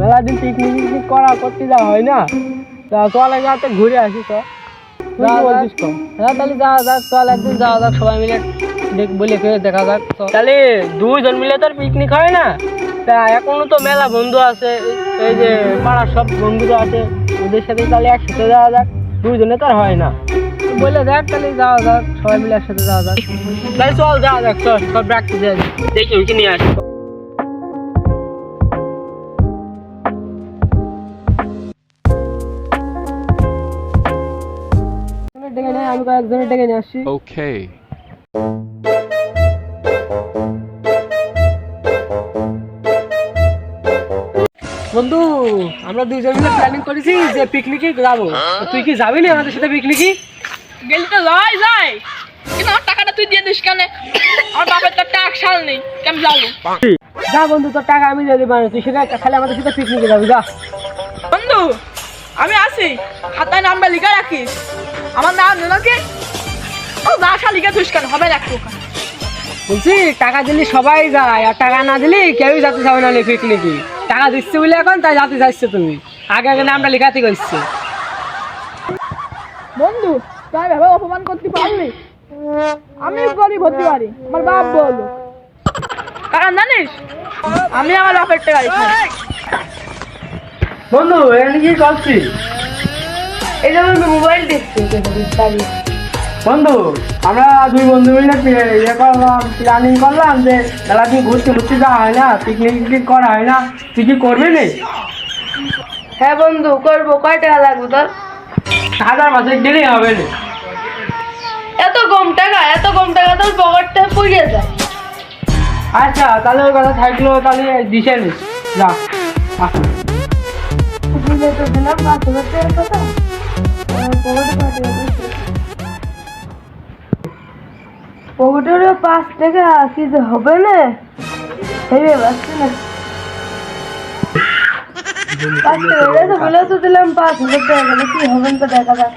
মেলা দিন পিকনিক টিকনিক করা করতে যাওয়া হয় না। তা চল গাতে ঘুরে আসি তো বলছিস কম? হ্যাঁ তাহলে যাওয়া যাক চল একদিন যাওয়া যাক সবাই মিলে দেখ বলে দেখা যাক তাহলে দুজন মিলে তো পিকনিক হয় না? তা এখনও তো মেলা বন্ধু আছে এই যে পাড়ার সব বন্ধুরা আছে ওদের সাথে তাহলে একসাথে যাওয়া যাক দুজনে তো আর হয় না। বলে দেখ তাহলে যাওয়া যাক সবাই মিলে একসাথে যাওয়া যাক। তাহলে চল যাওয়া যাক চল সব দিয়ে দেখি ওইকে নিয়ে আসি। আমি কয়েকজনের ডেকে নিয়ে আসছি Okay. বন্ধু আমরা দুজন মিলে প্ল্যানিং করেছি যে পিকনিকে যাব। তুই কি যাবি না আমাদের সাথে পিকনিকে গেলি তো লয় যায় কিন্তু আমার টাকাটা তুই দিয়ে দিস কেন? আমার বাপের তো টাক সাল নেই কেমন যাব? যা বন্ধু তোর টাকা আমি দিয়ে দেবো তুই সেটা খালি আমাদের সাথে পিকনিকে যাবি যা। বন্ধু আমি আসি। খাতায় নামটা লিখে রাখিস। আমার নাম নাকি ও বাসা লিখে থুস কেন? হবে না একটু। বলছি টাকা দিলি সবাই যায় আর টাকা না দিলি কেউই যেতে চাবে না পিকনিকে টাকা দিচ্ছে বলে এখন তাই যেতে চাইছো তুমি। আগে আগে নামটা লেখাতে করছ বন্ধু তাই ভাবে অপমান করতে পারলি? আমি গরিব হতে পারি আমার বাপ বলো। কারণ জানিস আমি আমার বাপের টাকা বন্ধু এখানে কি করছিস? মোবাইল দেখছি বন্ধু আমরা দুই বন্ধু মিলে ইয়ে করলাম প্ল্যানিং করলাম যে মেলা দিন ঘুরতে ঘুরতে যাওয়া হয় না পিকনিক টিকনিক করা হয় না তুই কি করবি নি? হ্যাঁ বন্ধু করব। কয় টাকা লাগবে তোর? হাজার মাসে গেলেই হবে না। এত কম টাকা এত কম টাকা তোর পকেটটা পুড়িয়ে যায়। আচ্ছা তাহলে ওই কথা থাকল তাহলে দিশে নিস যা আহ। পকেটেরও পাঁচ টাকা কি যে হবে না ভেবে পাচ্ছি না পাঁচ টাকা তো বলে তো দিলাম পাঁচ হাজার টাকা কি হবে তো দেখা যাক